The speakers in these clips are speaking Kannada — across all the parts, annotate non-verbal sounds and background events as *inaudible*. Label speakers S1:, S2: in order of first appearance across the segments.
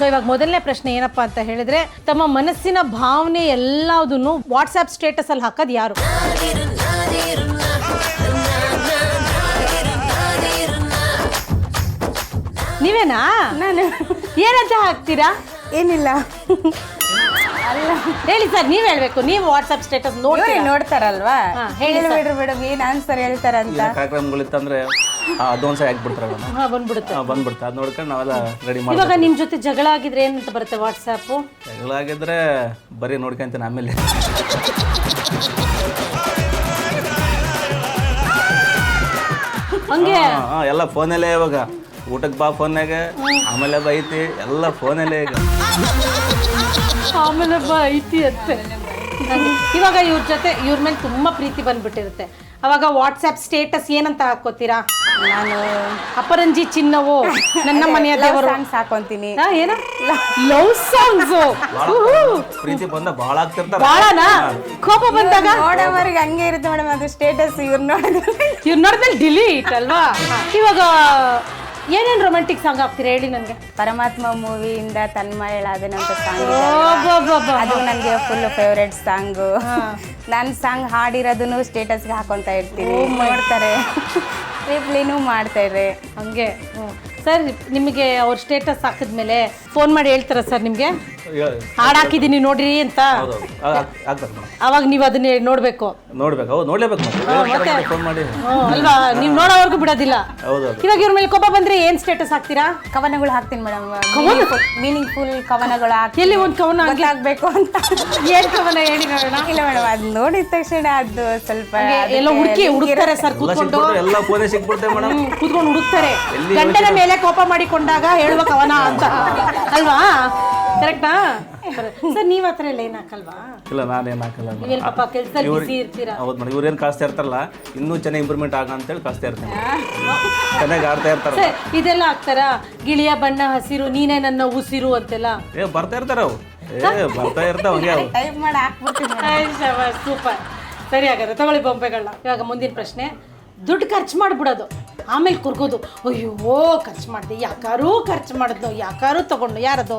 S1: ಸೊ ಇವಾಗ ಮೊದಲನೇ ಪ್ರಶ್ನೆ ಏನಪ್ಪಾ ಅಂತ ಹೇಳಿದ್ರೆ ತಮ್ಮ ಮನಸ್ಸಿನ ಭಾವನೆ ಎಲ್ಲದನ್ನು ವಾಟ್ಸ್ಆಪ್ ಸ್ಟೇಟಸ್ ಅಲ್ಲಿ ಹಾಕೋದು ಯಾರು? ನೀವೇನಾ?
S2: ನಾನು.
S1: ಏನಂತ ಹಾಕ್ತೀರಾ?
S2: ಏನಿಲ್ಲ.
S1: ಹೇಳಿ ಸರ್ ನೀವ್ ಹೇಳ್ಬೇಕು. ನೀವು ವಾಟ್ಸ್ಆಪ್ ಸ್ಟೇಟಸ್ ನೋಡಿ
S2: ನೋಡ್ತಾರಲ್ವಾ?
S1: ಹೇಳಿ ಮೇಡಮ್
S2: ಏನು ಮೇಡಮ್ ಏನ್ ಆನ್ಸರ್ ಹೇಳ್ತಾರಂತ.
S3: ಇಲ್ಲ ಕಾರ್ಯಕ್ರಮಗಳಿತ್ತಂದ್ರೆ ಸರಿ ಹಾಕ್ಬಿಡ್ತಾರೆ
S1: ಹಾ ಬಂದ್ಬಿಡುತ್ತೆ.
S3: ಬಂದ್ಬಿಡ್ತಾರೆ ಅದು ನೋಡ್ಕೊಂಡು ನಾವೆಲ್ಲ ರೆಡಿ
S1: ಇವಾಗ
S3: ಮಾಡಿ
S1: ನಿಮ್ ಜೊತೆ ಜಗಳ ಆಗಿದ್ರೆ ಏನಂತ ಬರುತ್ತೆ ವಾಟ್ಸ್ಆಪ್
S3: ಜಗಳಾಗಿದ್ರೆ ಬರೀ ನೋಡ್ಕೊಂತೀನಿ ಆಮೇಲೆ.
S1: ಹಂಗೆ?
S3: ಹಾ, ಹಾ, ಎಲ್ಲ ಫೋನಲ್ಲೇ ಇವಾಗ. ಊಟಕ್ಕೆ ಬಾ ಫೋನ್ಯಾಗ ಆಮೇಲೆ ಬೈತಿ ಎಲ್ಲ ಫೋನಲ್ಲೇ ಈಗ.
S1: ಆಮೇಲೆ ಬಾ ಐತಿ ಅತ್ತೆ ಇವಾಗ ಇವ್ರ ಜೊತೆ ಇವ್ರ ಮೇಲೆ ತುಂಬಾ ಪ್ರೀತಿ ಬಂದ್ಬಿಟ್ಟಿರುತ್ತೆ. ಅವಾಗ ವಾಟ್ಸ್ಆಪ್ ಸ್ಟೇಟಸ್ ಏನಂತ ಹಾಕೋತೀರಾ
S2: ನಾನು
S1: ಅಪರಂಜಿ ಚಿನ್ನವು? ನನ್ನ ಮನೆಯ ದೇವರು.
S2: ಸಾಂಗ್ಸ್ ಹಾಕೊಂತೀನಿ.
S1: ಏನ? ಲವ್ ಸಾಂಗ್ಸ್
S3: ಪ್ರೀತಿ ಬಂದ ಭಾಳ ಆಗ್ತಿರ್ತಾರ.
S1: ಬಾಳನಾ? ಕೋಪ ಬಂದಾಗ?
S2: ನೋಡೋವರೆಗೆ ಹಂಗೆ ಇರುತ್ತೆ ಮೇಡಮ್ ಅದು ಸ್ಟೇಟಸ್ ಇವ್ರು ನೋಡಿದ್ರೆ
S1: ಇವ್ರ ನೋಡಿದ್ರೆ ಡಿಲೀಟ್ ಅಲ್ವಾ? ಇವಾಗ ಏನೇನ್ ರೊಮ್ಯಾಂಟಿಕ್ ಸಾಂಗ್ ಹಾಕ್ತೀರಾ ಹೇಳಿ ನನಗೆ?
S2: ಪರಮಾತ್ಮ ಮೂವಿಯಿಂದ ತನ್ಮಯಳಾದನಂತ ಸಾಂಗ್ ಅದು ನನಗೆ ಫುಲ್ ಫೇವ್ರೆಟ್ ಸಾಂಗು ನಾನು ಸಾಂಗ್ ಹಾಡಿರೋದನ್ನು ಸ್ಟೇಟಸ್ಗೆ ಹಾಕೊಂತ ಇರ್ತೀನಿ. ನೋಡ್ತಾರೆ. *laughs* ರಿಪ್ಲಿನೂ ಮಾಡ್ತಾರೆ
S1: ಹಂಗೆ. ಸರ್ ನಿಮಗೆ ಅವ್ರ ಸ್ಟೇಟಸ್ ಹಾಕಿದ್ಮೇಲೆ ಫೋನ್ ಮಾಡಿ ಹೇಳ್ತಾರ ಸರ್ ನಿಮಗೆ? ಹಾಡ್ ಹಾಕಿದೀನಿ ನೋಡ್ರಿ ಅಂತ. ಅವಾಗ ನೀವು ಅದನ್ನ ನೋಡ್ಬೇಕು.
S3: ನೋಡ್ಬೇಕು ಹೌದು ನೋಡ್ಲೇಬೇಕು ಮತ್ತೆ. ಫೋನ್ ಮಾಡಿ.
S1: ಹ್ಮ್, ಅಲ್ವಾ? ನೀವು ನೋಡೋವರೆಗೂ ಬಿಡೋದಿಲ್ಲ.
S3: ಹೌದು
S1: ಇವಾಗ ಇವ್ರ ಮೇಲೆ ಕೋಪ ಬಂದ್ರೆ ಏನ್ ಸ್ಟೇಟಸ್ ಹಾಕ್ತೀರಾ?
S2: ಕವನಗಳು ಹಾಕ್ತೀನಿ ಮೇಡಮ್ ಮೀನಿಂಗ್ ಫುಲ್ ಕವನಗಳು ಹಾಕಿ
S1: ಎಲ್ಲಿ ಒಂದು ಕವನ ಹಂಗೆ?
S2: ಹಾಕ್ಬೇಕು ಅಂತ.
S1: ಏನ್ ಕವನ ಹೇಳಿ ನೋಡೋಣ?
S2: ಇಲ್ಲ ಮೇಡಮ್ ಅದು ನೋಡಿದ ತಕ್ಷಣ ಅದು ಸ್ವಲ್ಪ
S1: ಎಲ್ಲ ಹುಡುಕಿ ಹುಡುಕ್ತಾರೆ ಸರ್ ಕೂತ್ಕೊಂಡು.
S3: ಸಿಕ್ಬಿಟ್ರೆ ಎಲ್ಲ ಫೋನೇ ಸಿಕ್ಬಿಡ್ತೇವೆ ಮೇಡಮ್
S1: ಹ್ಮ್, ಕೂತ್ಕೊಂಡು ಹುಡುಕ್ತಾರೆ. ಗಂಡನ ಮೇಲೆ ಕೋಪ ಮಾಡಿಕೊಂಡಾಗ ಹೇಳುವ ಕವನ ಅಂತ. ಅಲ್ವಾ? ಕರೆಕ್ಟಾ ಸರ್ ನೀವ್ ಹತ್ರ ಎಲ್ಲ ಏನ್ ಹಾಕಲ್ವಾ?
S3: ಇಲ್ಲ ನಾನೇನು ಹಾಕಲ್ಲ
S1: ನೀವೇನ್ ಪಾಪ ಕೆಲ್ಸದಲ್ಲಿ
S3: ಇವ್ರು-
S1: ಬಿಸಿ ಇರ್ತೀರಾ?
S3: ಹೌದು ಮೇಡಮ್ ಇವ್ರೇನು ಕಳಿಸ್ತಾ ಇರ್ತಾರಲ್ಲ ಇನ್ನೂ ಚೆನ್ನಾಗಿ ಇಂಪ್ರೂವ್ಮೆಂಟ್ ಆಗ ಅಂತೇಳಿ ಕಳಿಸ್ತಾ ಇರ್ತೀನಿ. ಚೆನ್ನಾಗಿ ಆಡ್ತಾ ಇರ್ತಾರ
S1: ಸರ್ ಇದೆಲ್ಲ ಹಾಕ್ತಾರ? ಗಿಳಿಯ ಬಣ್ಣ ಹಸಿರು ನೀನೇ ನನ್ನ ಉಸಿರು ಅಂತೆಲ್ಲ?
S3: ಏ ಬರ್ತಾ ಇರ್ತಾರ ಅವು ಏ ಬರ್ತಾ ಇರ್ತಾವ ಹಂಗೆ ಅವು
S2: ಟೈಪ್ ಮಾಡಿ ಹಾಕ್ಬಿಡ್ತೀನಿ
S1: ಸೂಪರ್. ಸರಿ ಹಾಗಾದ್ರೆ ತಗೊಳ್ಳಿ ಬೊಂಬೆಗಳನ್ನ. ಇವಾಗ ಮುಂದಿನ ಪ್ರಶ್ನೆ. ದುಡ್ಡು ಖರ್ಚು ಮಾಡ್ಬಿಡೋದು. ಆಮೇಲೆ ಕುರ್ಗೋದು ಅಯ್ಯೋ ಖರ್ಚು ಮಾಡಿದೆ ಯಾಕಾರೂ ಖರ್ಚು ಮಾಡಿದ್ನು ಯಾಕಾರೂ ತಗೊಂಡು ಯಾರದು?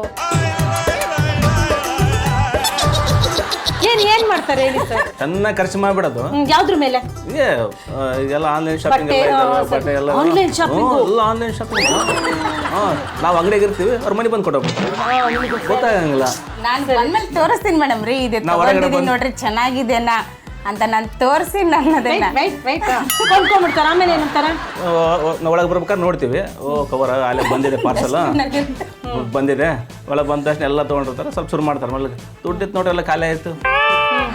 S1: ಏನು ಏನು ಮಾಡ್ತಾರೆ ಹೇಳಿ ಸರ್?
S3: ಚೆನ್ನಾಗಿ ಖರ್ಚು ಮಾಡ್ಬಿಡೋದು.
S1: ಯಾವ್ದ್ರ ಮೇಲೆ?
S3: ಆ, ಆನ್ಲೈನ್ ಶಾಪಿಂಗ್
S1: ಬಟ್ಟೆ,
S3: ಎಲ್ಲ ಇದಾವೆ
S1: ಆ,
S3: ಬಟ್ಟೆ ಎಲ್ಲ.
S1: Online shopping?
S3: ಹ್ಞೂ, ಎಲ್ಲ ಆನ್ಲೈನ್ ಶಾಪಿಂಗ್ ಹಾಂ ನಾವು ಅಂಗಡಿಗೆ ಇರ್ತೀವಿ ಅವ್ರ ಮನೆ ಬಂದು ಕೊಡೋದು ಗೊತ್ತಾಗಂಗಿಲ್ಲ.
S2: ನಾನು ಬಂದ್ಮೇಲೆ ತೋರಿಸ್ತೀನಿ ಮೇಡಮ್ ರೀ ಇದು
S3: ನಾವ್ ಹೊರಗಡೆ
S2: ನೋಡ್ರಿ ಚೆನ್ನಾಗಿದೆನಾ ಅಂತ ನಾನು ತೋರಿಸಿ
S1: ನನ್ನ ಕೊಂಡ್ಕೊಂಡ್ಬಿಡ್ತಾರ ಆಮೇಲೆ ಏನಂತಾರ?
S3: ಒಳಗೆ ಬರ್ಬೇಕಾದ್ರೆ ನೋಡ್ತೀವಿ. ಓ ಕವರ್ ಅಲ್ಲಿ ಬಂದಿದೆ ಪಾರ್ಸಲ್ *laughs* ಬಂದಿದೆ. ಒಳಗೆ ಬಂದ ತಕ್ಷಣ ಎಲ್ಲ ತೊಗೊಂಡಿರ್ತಾರೆ ಸ್ವಲ್ಪ ಶುರು ಮಾಡ್ತಾರೆ. ಮೊದಲು ದುಡ್ಡಿತ್ತು ನೋಡಿ ಎಲ್ಲ ಖಾಲಿ ಆಯಿತು.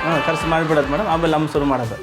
S3: ಹಾಂ ಖರ್ಚು ಮಾಡಿಬಿಡೋದು ಮೇಡಮ್ ಆಮೇಲೆ ನಮ್ಮ ಶುರು ಮಾಡೋದು.